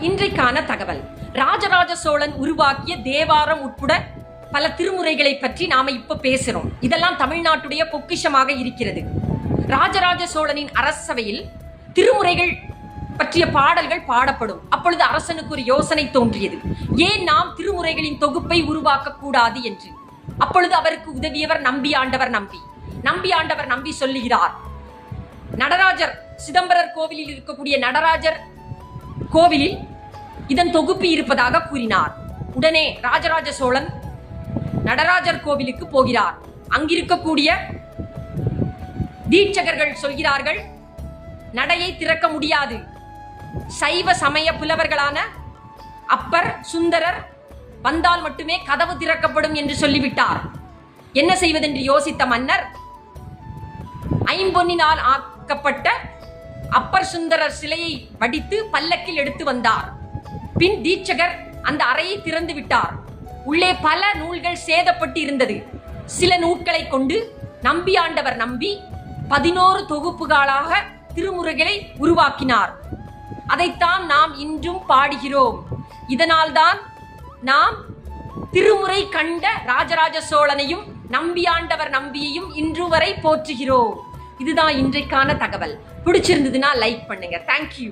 இன்றைக்கான தகவல். ராஜராஜ சோழன் உருவாக்கிய தேவாரம் உட்பட பல திருமுறைகளை பற்றி நாம இப்ப பேசுறோம். இதெல்லாம் தமிழ்நாட்டுடைய பொக்கிஷமாக இருக்கிறது. ராஜராஜ சோழனின் அரசவையில் திருமுறைகள் பற்றிய பாடல்கள் பாடப்படும். அப்பொழுது அரசனுக்கு ஒரு யோசனை தோன்றியது. ஏன் நாம் திருமுறைகளின் தொகுப்பை உருவாக்க கூடாது என்று? அப்பொழுது அவருக்கு உதவியவர் நம்பி ஆண்டவர் நம்பி. நம்பி ஆண்டவர் நம்பி சொல்லுகிறார். நடராஜர் சிதம்பரர் கோவிலில் இருக்கக்கூடிய நடராஜர் கோவிலில் இதன் தொகுப்பு இருப்பதாக கூறினார். உடனே ராஜராஜ சோழன் நடராஜர் கோவிலுக்கு போகிறார். அங்கிருக்கக்கூடிய தீட்சகர்கள் சொல்கிறார்கள் நடையை திறக்க முடியாது. சைவ சமய புலவர்களான அப்பர் சுந்தரர் வந்தால் மட்டுமே கதவு திறக்கப்படும் என்று சொல்லிவிட்டார். என்ன செய்வதென்று யோசித்த மன்னர் ஐம்பொன்னினால் ஆக்கப்பட்ட அப்பர் சுந்தரர் சிலையை வடித்து பல்லக்கில் எடுத்து வந்தார். பின் தீட்சகர் அந்த அறையை திறந்து விட்டார். உள்ளே பல நூல்கள் சேதப்பட்டு இருந்தது சில நூல்களை கொண்டு நம்பி ஆண்டவர் நம்பி பதினோரு தொகுப்புகளாக திருமுறைகளை உருவாக்கினார். அதைத்தான் நாம் இன்றும் பாடுகிறோம். இதனால்தான் நாம் திருமுறை கண்ட ராஜராஜ சோழனையும் நம்பியாண்டவர் நம்பியையும் இன்று வரை போற்றுகிறோம். இதுதான் இன்றைக்கான தகவல். பிடிச்சிருந்ததுன்னா லைக் பண்ணுங்க. தேங்க்யூ